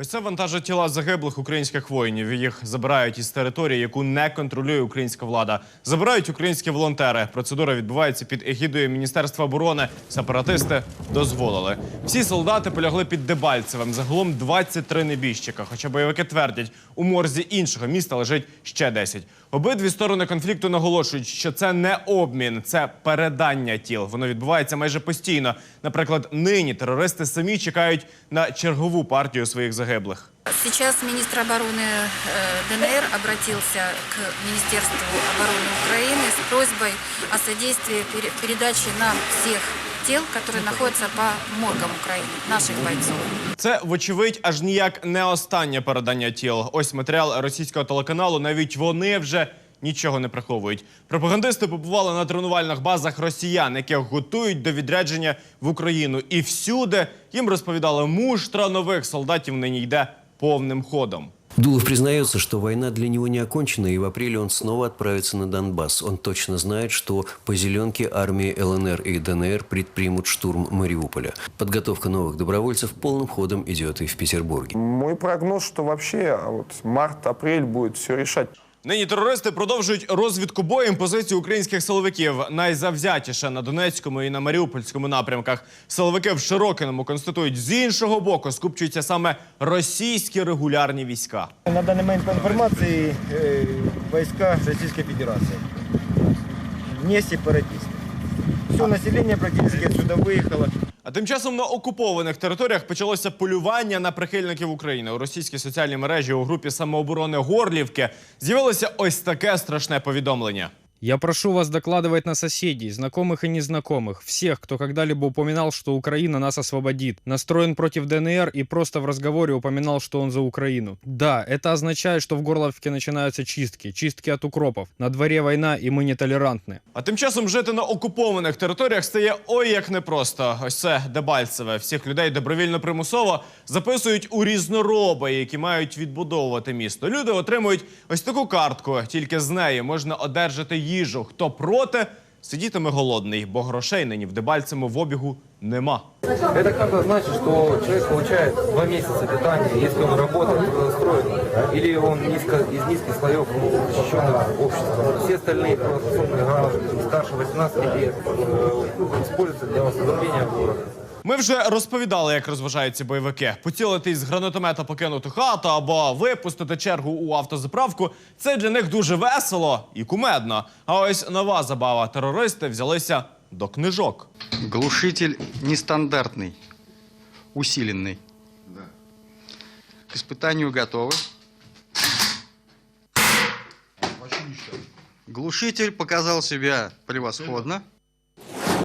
Ось це вантажать тіла загиблих українських воїнів. Їх забирають із території, яку не контролює українська влада. Забирають українські волонтери. Процедура відбувається під егідою Міністерства оборони. Сепаратисти дозволили. Всі солдати полягли під Дебальцевим. Загалом 23 небіжчика. Хоча бойовики твердять, у морзі іншого міста лежить ще 10. Обидві сторони конфлікту наголошують, що це не обмін, це передання тіл. Воно відбувається майже постійно. Наприклад, нині терористи самі чекають на чергову партію своїх загиблих Сейчас министр обороны э, ДНР обратился к Министерству обороны Украины с просьбой о содействии пере- передаче нам всех тел, которые находятся по моргам Украины, наших бойцов. Це, вочевидь, аж ніяк не останнє передання тіл. Ось матеріал російського телеканалу. Навіть вони вже нічого не приховують. Пропагандисти побували на тренувальних базах росіян, яких готують до відрядження в Україну. І всюди їм розповідали, муштра нових солдатів нині йде повним ходом. Дулов признается, что война для него не окончена, и в апреле он снова отправится на Донбасс. Он точно знает, что по зеленке армии ЛНР и ДНР предпримут штурм Мариуполя. Подготовка новых добровольцев полным ходом идет и в Петербурге. Мой прогноз, что вообще вот март-апрель будет все решать. Нині терористи продовжують розвідку боєм позицій українських силовиків. Найзавзятіше на Донецькому і на Маріупольському напрямках. Силовики в Широкиному констатують, з іншого боку скупчуються саме російські регулярні війська. На данный момент по информации э, войска Российской Федерации. Не сепаратисты. Все населення практично отсюда виїхало. А тим часом на окупованих територіях почалося полювання на прихильників України. У російській соціальній мережі у групі самооборони Горлівки з'явилося ось таке страшне повідомлення. Я прошу вас докладывать на соседей, знакомых и незнакомых, всех, кто когда-либо упоминал, что Украина нас освободит, настроен против ДНР и просто в разговоре упоминал, что он за Украину. Да, это означает, что в Горловке начинаются чистки, чистки от укропов. На дворе война, и мы нетолерантны. А тим часом жити на окупованих територіях стає ой як непросто. Ось це Дебальцеве. Всіх людей добровільно примусово записують у різнороби, які мають відбудовувати місто. Люди отримують ось таку картку. Тільки з неї можна одержати їжу. Хто проти, сидітиме голодний, бо грошей нині в Дебальцевому в обігу нема. Эта карта значит, что человек получает два месяца питания, если он работает трудоустроен, или он низко, из низких слоев защищенных обществом. Все остальные правоспособные граждане старше 18 лет э, используются для восстановления города. Ми вже розповідали, як розважаються бойовики. Поцілити із гранатомета покинути хату або випустити чергу у автозаправку. Це для них дуже весело і кумедно. А ось нова забава. Терористи взялися до книжок. Глушитель нестандартный, усиленный. К испытанию готовы. Глушитель показал себя превосходно.